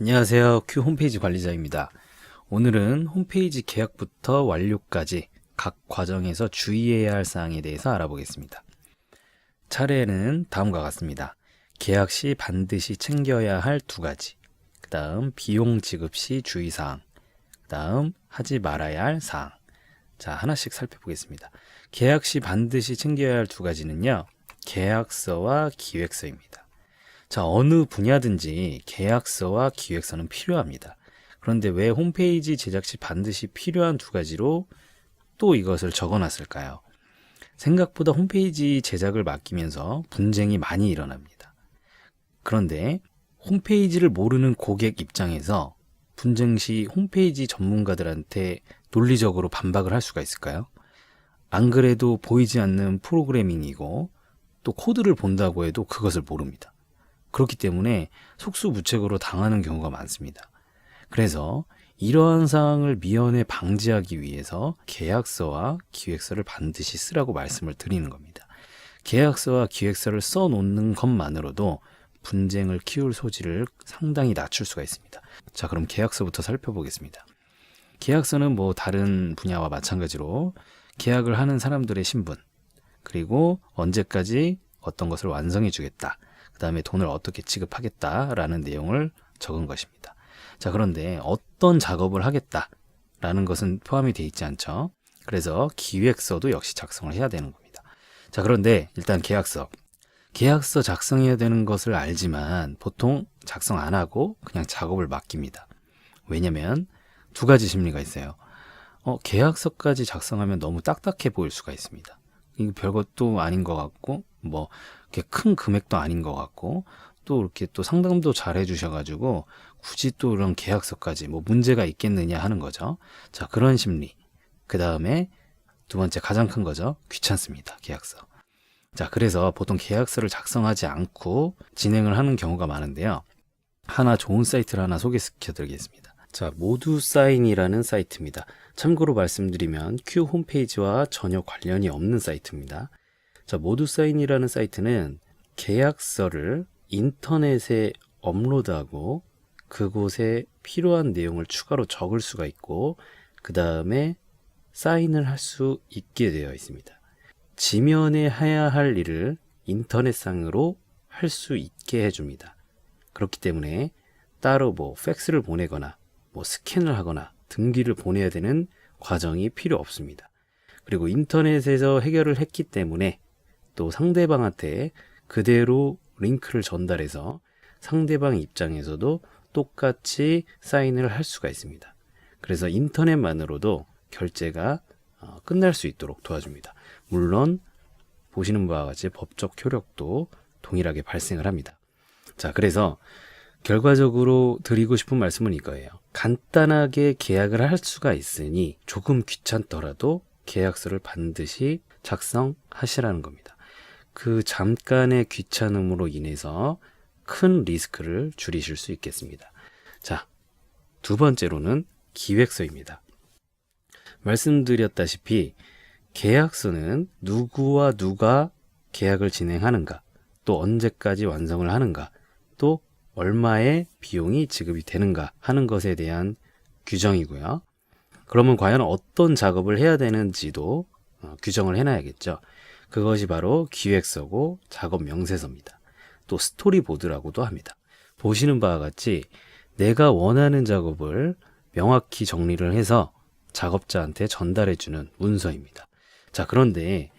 안녕하세요. 큐 홈페이지 관리자입니다. 오늘은 홈페이지 계약부터 완료까지 각 과정에서 주의해야 할 사항에 대해서 알아보겠습니다. 차례는 다음과 같습니다. 계약 시 반드시 챙겨야 할 두 가지. 그 다음 비용 지급 시 주의사항. 그 다음 하지 말아야 할 사항. 자, 하나씩 살펴보겠습니다. 계약 시 반드시 챙겨야 할 두 가지는요. 계약서와 기획서입니다. 자, 어느 분야든지 계약서와 기획서는 필요합니다. 그런데 왜 홈페이지 제작 시 반드시 필요한 두 가지로 또 이것을 적어 놨을까요? 생각보다 홈페이지 제작을 맡기면서 분쟁이 많이 일어납니다. 그런데 홈페이지를 모르는 고객 입장에서 분쟁 시 홈페이지 전문가들한테 논리적으로 반박을 할 수가 있을까요? 안 그래도 보이지 않는 프로그래밍이고 또 코드를 본다고 해도 그것을 모릅니다. 그렇기 때문에 속수무책으로 당하는 경우가 많습니다. 그래서 이러한 사항을 미연에 방지하기 위해서 계약서와 기획서를 반드시 쓰라고 말씀을 드리는 겁니다. 계약서와 기획서를 써 놓는 것만으로도 분쟁을 키울 소지를 상당히 낮출 수가 있습니다. 자, 그럼 계약서부터 살펴보겠습니다. 계약서는 뭐 다른 분야와 마찬가지로 계약을 하는 사람들의 신분, 그리고 언제까지 어떤 것을 완성해 주겠다. 그 다음에 돈을 어떻게 지급하겠다라는 내용을 적은 것입니다. 자, 그런데 어떤 작업을 하겠다라는 것은 포함이 되어 있지 않죠. 그래서 기획서도 역시 작성을 해야 되는 겁니다. 자, 그런데 일단 계약서. 계약서 작성해야 되는 것을 알지만 보통 작성 안 하고 그냥 작업을 맡깁니다. 왜냐면 두 가지 심리가 있어요. 어, 계약서까지 작성하면 너무 딱딱해 보일 수가 있습니다. 이거 별것도 아닌 것 같고, 뭐, 이렇게 큰 금액도 아닌 것 같고, 또 이렇게 또 상담도 잘 해주셔가지고, 굳이 또 이런 계약서까지 뭐 문제가 있겠느냐 하는 거죠. 자, 그런 심리. 그 다음에 두 번째 가장 큰 거죠. 귀찮습니다. 계약서. 자, 그래서 보통 계약서를 작성하지 않고 진행을 하는 경우가 많은데요. 하나 좋은 사이트를 하나 소개시켜 드리겠습니다. 자, 모두 사인이라는 사이트입니다. 참고로 말씀드리면 큐 홈페이지와 전혀 관련이 없는 사이트입니다. 자, 모두 사인이라는 사이트는 계약서를 인터넷에 업로드하고 그곳에 필요한 내용을 추가로 적을 수가 있고 그 다음에 사인을 할 수 있게 되어 있습니다. 지면에 해야 할 일을 인터넷상으로 할 수 있게 해줍니다. 그렇기 때문에 따로 뭐 팩스를 보내거나 뭐 스캔을 하거나 등기를 보내야 되는 과정이 필요 없습니다. 그리고 인터넷에서 해결을 했기 때문에 또 상대방한테 그대로 링크를 전달해서 상대방 입장에서도 똑같이 사인을 할 수가 있습니다. 그래서 인터넷만으로도 결제가 어, 끝날 수 있도록 도와줍니다. 물론 보시는 바와 같이 법적 효력도 동일하게 발생을 합니다. 자, 그래서 결과적으로 드리고 싶은 말씀은 이거예요. 간단하게 계약을 할 수가 있으니 조금 귀찮더라도 계약서를 반드시 작성하시라는 겁니다. 그 잠깐의 귀찮음으로 인해서 큰 리스크를 줄이실 수 있겠습니다. 자, 두 번째로는 기획서입니다. 말씀드렸다시피 계약서는 누구와 누가 계약을 진행하는가, 또 언제까지 완성을 하는가, 또 얼마의 비용이 지급이 되는가 하는 것에 대한 규정이고요. 그러면 과연 어떤 작업을 해야 되는지도 어, 규정을 해놔야겠죠. 그것이 바로 기획서고 작업 명세서입니다. 또 스토리보드라고도 합니다. 보시는 바와 같이 내가 원하는 작업을 명확히 정리를 해서 작업자한테 전달해주는 문서입니다. 자, 그런데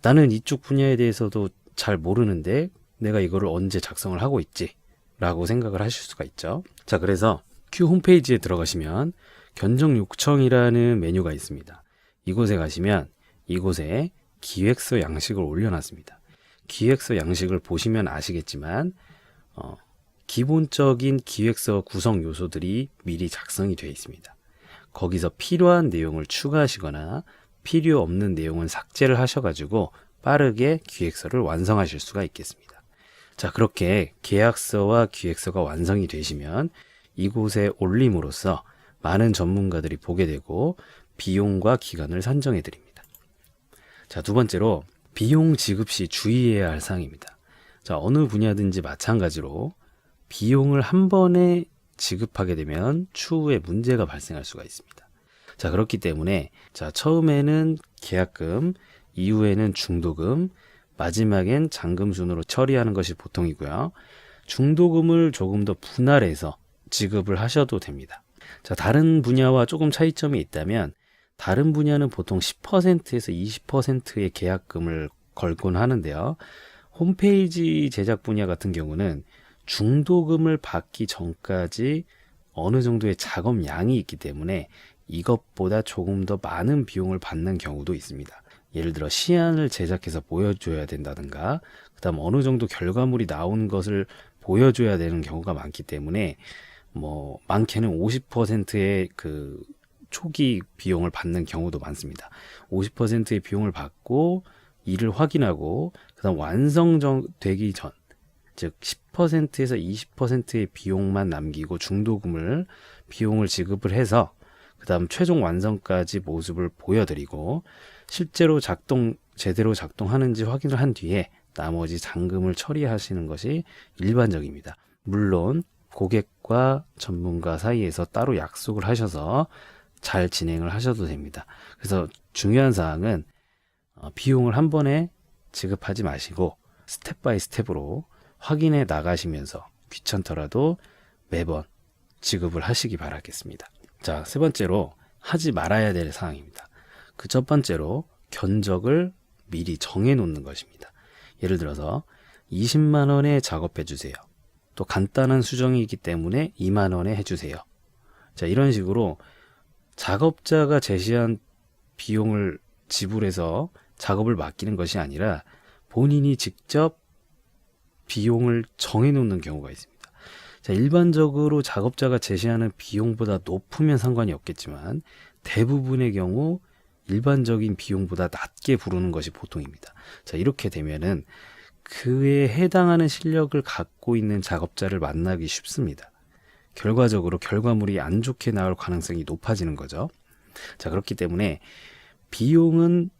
나는 이쪽 분야에 대해서도 잘 모르는데 내가 이거를 언제 작성을 하고 있지? 라고 생각을 하실 수가 있죠. 자, 그래서 큐 홈페이지에 들어가시면 견적 요청이라는 메뉴가 있습니다. 이곳에 가시면 이곳에 기획서 양식을 올려놨습니다. 기획서 양식을 보시면 아시겠지만 어, 기본적인 기획서 구성 요소들이 미리 작성이 되어 있습니다. 거기서 필요한 내용을 추가하시거나 필요 없는 내용은 삭제를 하셔가지고 빠르게 기획서를 완성하실 수가 있겠습니다. 자, 그렇게 계약서와 기획서가 완성이 되시면 이곳에 올림으로써 많은 전문가들이 보게 되고 비용과 기간을 산정해 드립니다. 자, 두 번째로 비용 지급 시 주의해야 할 사항입니다. 자, 어느 분야든지 마찬가지로 비용을 한 번에 지급하게 되면 추후에 문제가 발생할 수가 있습니다. 자, 그렇기 때문에 자, 처음에는 계약금, 이후에는 중도금, 마지막엔 잔금 순으로 처리하는 것이 보통이고요. 중도금을 조금 더 분할해서 지급을 하셔도 됩니다. 자, 다른 분야와 조금 차이점이 있다면 다른 분야는 보통 10%에서 20%의 계약금을 걸곤 하는데요. 홈페이지 제작 분야 같은 경우는 중도금을 받기 전까지 어느 정도의 작업량이 있기 때문에 이것보다 조금 더 많은 비용을 받는 경우도 있습니다. 예를 들어 시안을 제작해서 보여줘야 된다든가, 그 다음 어느 정도 결과물이 나온 것을 보여줘야 되는 경우가 많기 때문에 뭐 많게는 50%의 그 초기 비용을 받는 경우도 많습니다. 50%의 비용을 받고 일을 확인하고 그다음 완성되기 전, 즉 10%에서 20%의 비용만 남기고 중도금을 비용을 지급을 해서 그다음 최종 완성까지 모습을 보여드리고 실제로 작동 제대로 작동하는지 확인을 한 뒤에 나머지 잔금을 처리하시는 것이 일반적입니다. 물론 고객과 전문가 사이에서 따로 약속을 하셔서 잘 진행을 하셔도 됩니다. 그래서 중요한 사항은 어, 비용을 한 번에 지급하지 마시고 스텝 바이 스텝으로 확인해 나가시면서 귀찮더라도 매번 지급을 하시기 바라겠습니다. 자, 세 번째로 하지 말아야 될 사항입니다. 그 첫 번째로 견적을 미리 정해 놓는 것입니다. 예를 들어서 20만 원에 작업해 주세요. 또 간단한 수정이기 때문에 2만 원에 해 주세요. 자, 이런 식으로 작업자가 제시한 비용을 지불해서 작업을 맡기는 것이 아니라 본인이 직접 비용을 정해 놓는 경우가 있습니다. 자, 일반적으로 작업자가 제시하는 비용보다 높으면 상관이 없겠지만 대부분의 경우 일반적인 비용보다 낮게 부르는 것이 보통입니다. 자, 이렇게 되면은 그에 해당하는 실력을 갖고 있는 작업자를 만나기 쉽습니다. 결과적으로 결과물이 안 좋게 나올 가능성이 높아지는 거죠. 자, 그렇기 때문에 비용은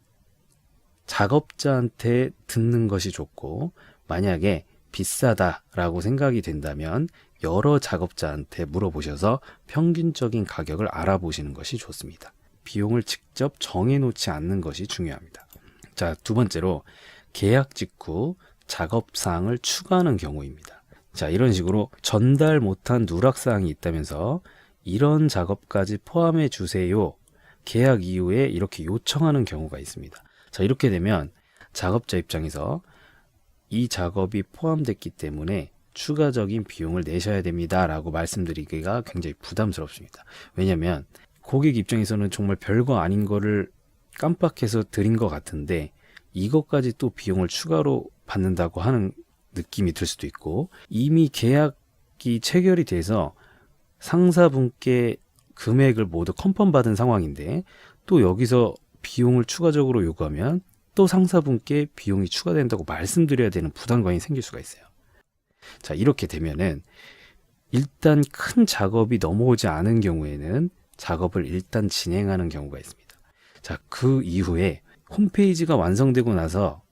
작업자한테 듣는 것이 좋고, 만약에 비싸다라고 생각이 된다면 여러 작업자한테 물어보셔서 평균적인 가격을 알아보시는 것이 좋습니다. 비용을 직접 정해놓지 않는 것이 중요합니다. 자, 두 번째로 계약 직후 작업사항을 추가하는 경우입니다. 자, 이런 식으로 전달 못한 누락사항이 있다면서 이런 작업까지 포함해 주세요. 계약 이후에 이렇게 요청하는 경우가 있습니다. 자, 이렇게 되면 작업자 입장에서 이 작업이 포함됐기 때문에 추가적인 비용을 내셔야 됩니다. 라고 말씀드리기가 굉장히 부담스럽습니다. 왜냐면 고객 입장에서는 정말 별거 아닌 거를 깜빡해서 드린 것 같은데 이것까지 또 비용을 추가로 받는다고 하는 느낌이 들 수도 있고 이미 계약이 체결이 돼서 상사분께 금액을 모두 컨펌 받은 상황인데 또 여기서 비용을 추가적으로 요구하면 또 상사분께 비용이 추가된다고 말씀드려야 되는 부담감이 생길 수가 있어요. 자, 이렇게 되면은 일단 큰 작업이 넘어오지 않은 경우에는 작업을 일단 진행하는 경우가 있습니다. 자, 그 이후에 홈페이지가 완성되고 나서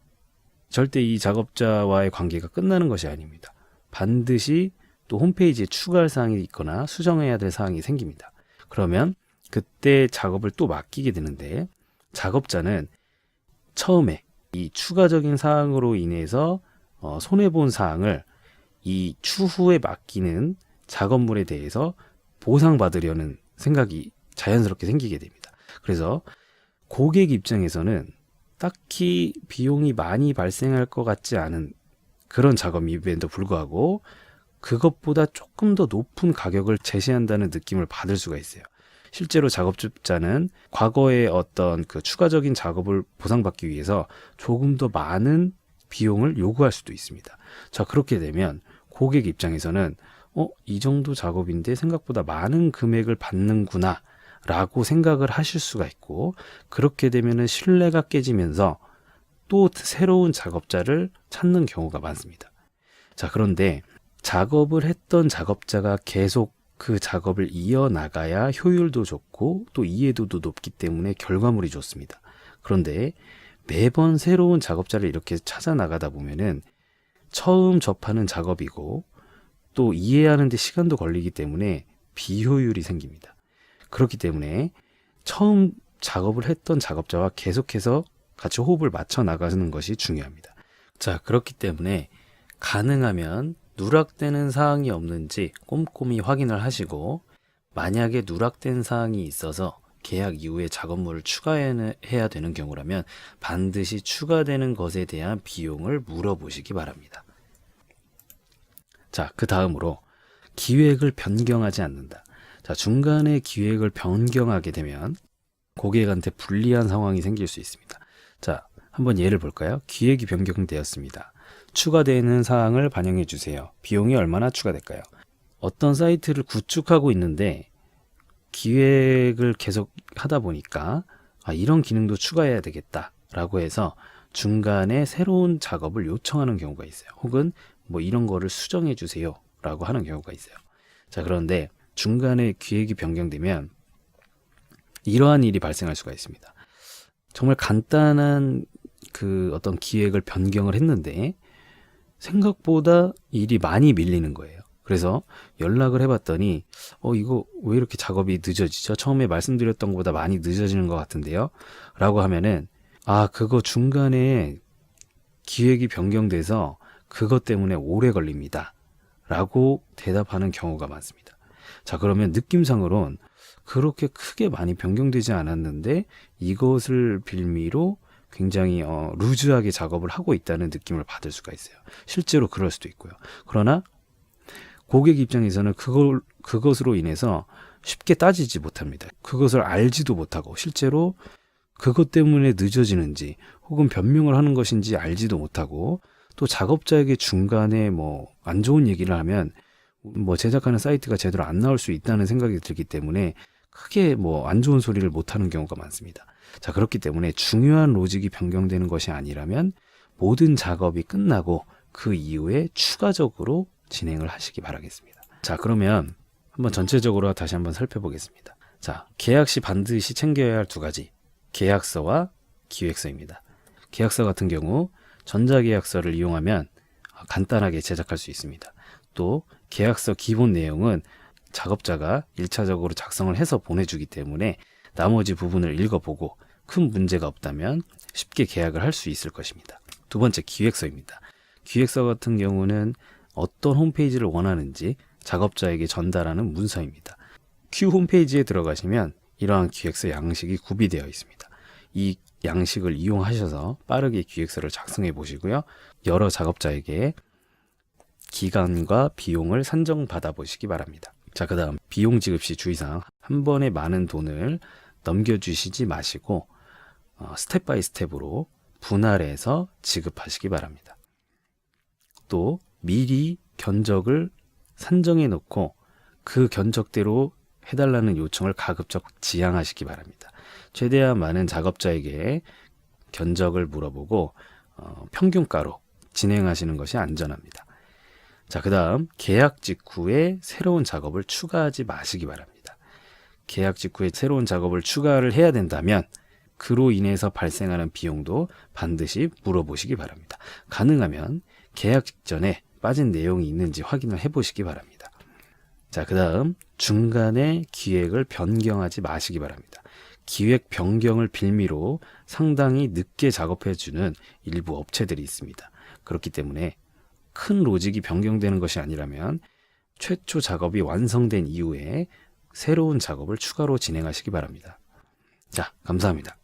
절대 이 작업자와의 관계가 끝나는 것이 아닙니다. 반드시 또 홈페이지에 추가할 사항이 있거나 수정해야 될 사항이 생깁니다. 그러면 그때 작업을 또 맡기게 되는데 작업자는 처음에 이 추가적인 사항으로 인해서 어, 손해본 사항을 이 추후에 맡기는 작업물에 대해서 보상받으려는 생각이 자연스럽게 생기게 됩니다. 그래서 고객 입장에서는 딱히 비용이 많이 발생할 것 같지 않은 그런 작업임에도 불구하고 그것보다 조금 더 높은 가격을 제시한다는 느낌을 받을 수가 있어요. 실제로 작업자는 과거의 어떤 그 추가적인 작업을 보상받기 위해서 조금 더 많은 비용을 요구할 수도 있습니다. 자, 그렇게 되면 고객 입장에서는 어, 이 정도 작업인데 생각보다 많은 금액을 받는구나. 라고 생각을 하실 수가 있고, 그렇게 되면은 신뢰가 깨지면서 또 새로운 작업자를 찾는 경우가 많습니다. 자, 그런데 작업을 했던 작업자가 계속 그 작업을 이어나가야 효율도 좋고 또 이해도도 높기 때문에 결과물이 좋습니다. 그런데 매번 새로운 작업자를 이렇게 찾아 나가다 보면은 처음 접하는 작업이고 또 이해하는데 시간도 걸리기 때문에 비효율이 생깁니다. 그렇기 때문에 처음 작업을 했던 작업자와 계속해서 같이 호흡을 맞춰 나가는 것이 중요합니다. 자, 그렇기 때문에 가능하면 누락되는 사항이 없는지 꼼꼼히 확인을 하시고 만약에 누락된 사항이 있어서 계약 이후에 작업물을 추가해야 되는 경우라면 반드시 추가되는 것에 대한 비용을 물어보시기 바랍니다. 자, 그 다음으로 기획을 변경하지 않는다. 자, 중간에 기획을 변경하게 되면 고객한테 불리한 상황이 생길 수 있습니다. 자, 한번 예를 볼까요? 기획이 변경되었습니다. 추가되는 사항을 반영해 주세요. 비용이 얼마나 추가될까요? 어떤 사이트를 구축하고 있는데 기획을 계속 하다 보니까 아, 이런 기능도 추가해야 되겠다라고 해서 중간에 새로운 작업을 요청하는 경우가 있어요. 혹은 뭐 이런 거를 수정해 주세요 라고 하는 경우가 있어요. 자, 그런데 중간에 기획이 변경되면 이러한 일이 발생할 수가 있습니다. 정말 간단한 그 어떤 기획을 변경을 했는데 생각보다 일이 많이 밀리는 거예요. 그래서 연락을 해봤더니 어 이거 왜 이렇게 작업이 늦어지죠? 처음에 말씀드렸던 것보다 많이 늦어지는 것 같은데요. 라고 하면은 아 그거 중간에 기획이 변경돼서 그것 때문에 오래 걸립니다. 라고 대답하는 경우가 많습니다. 자 그러면 느낌상으론 그렇게 크게 많이 변경되지 않았는데 이것을 빌미로 굉장히 어, 루즈하게 작업을 하고 있다는 느낌을 받을 수가 있어요. 실제로 그럴 수도 있고요. 그러나 고객 입장에서는 그걸 그것으로 인해서 쉽게 따지지 못합니다. 그것을 알지도 못하고 실제로 그것 때문에 늦어지는지 혹은 변명을 하는 것인지 알지도 못하고 또 작업자에게 중간에 뭐 안 좋은 얘기를 하면 뭐 제작하는 사이트가 제대로 안 나올 수 있다는 생각이 들기 때문에 크게 뭐 안 좋은 소리를 못 하는 경우가 많습니다. 자, 그렇기 때문에 중요한 로직이 변경되는 것이 아니라면 모든 작업이 끝나고 그 이후에 추가적으로 진행을 하시기 바라겠습니다. 자, 그러면 한번 전체적으로 다시 한번 살펴보겠습니다. 자, 계약 시 반드시 챙겨야 할 두 가지. 계약서와 기획서입니다. 계약서 같은 경우 전자계약서를 이용하면 간단하게 제작할 수 있습니다. 또 계약서 기본 내용은 작업자가 1차적으로 작성을 해서 보내주기 때문에 나머지 부분을 읽어보고 큰 문제가 없다면 쉽게 계약을 할 수 있을 것입니다. 두 번째 기획서입니다. 기획서 같은 경우는 어떤 홈페이지를 원하는지 작업자에게 전달하는 문서입니다. Q 홈페이지에 들어가시면 이러한 기획서 양식이 구비되어 있습니다. 이 양식을 이용하셔서 빠르게 기획서를 작성해 보시고요. 여러 작업자에게 기간과 비용을 산정받아 보시기 바랍니다. 자, 그 다음 비용 지급 시 주의사항 한 번에 많은 돈을 넘겨주시지 마시고 어, 스텝 바이 스텝으로 분할해서 지급하시기 바랍니다. 또 미리 견적을 산정해 놓고 그 견적대로 해달라는 요청을 가급적 지양하시기 바랍니다. 최대한 많은 작업자에게 견적을 물어보고 어, 평균가로 진행하시는 것이 안전합니다. 자, 그 다음 계약 직후에 새로운 작업을 추가하지 마시기 바랍니다. 계약 직후에 새로운 작업을 추가를 해야 된다면 그로 인해서 발생하는 비용도 반드시 물어보시기 바랍니다. 가능하면 계약 직전에 빠진 내용이 있는지 확인을 해보시기 바랍니다. 자, 그 다음 중간에 기획을 변경하지 마시기 바랍니다. 기획 변경을 빌미로 상당히 늦게 작업해주는 일부 업체들이 있습니다. 그렇기 때문에 큰 로직이 변경되는 것이 아니라면 최초 작업이 완성된 이후에 새로운 작업을 추가로 진행하시기 바랍니다. 자, 감사합니다.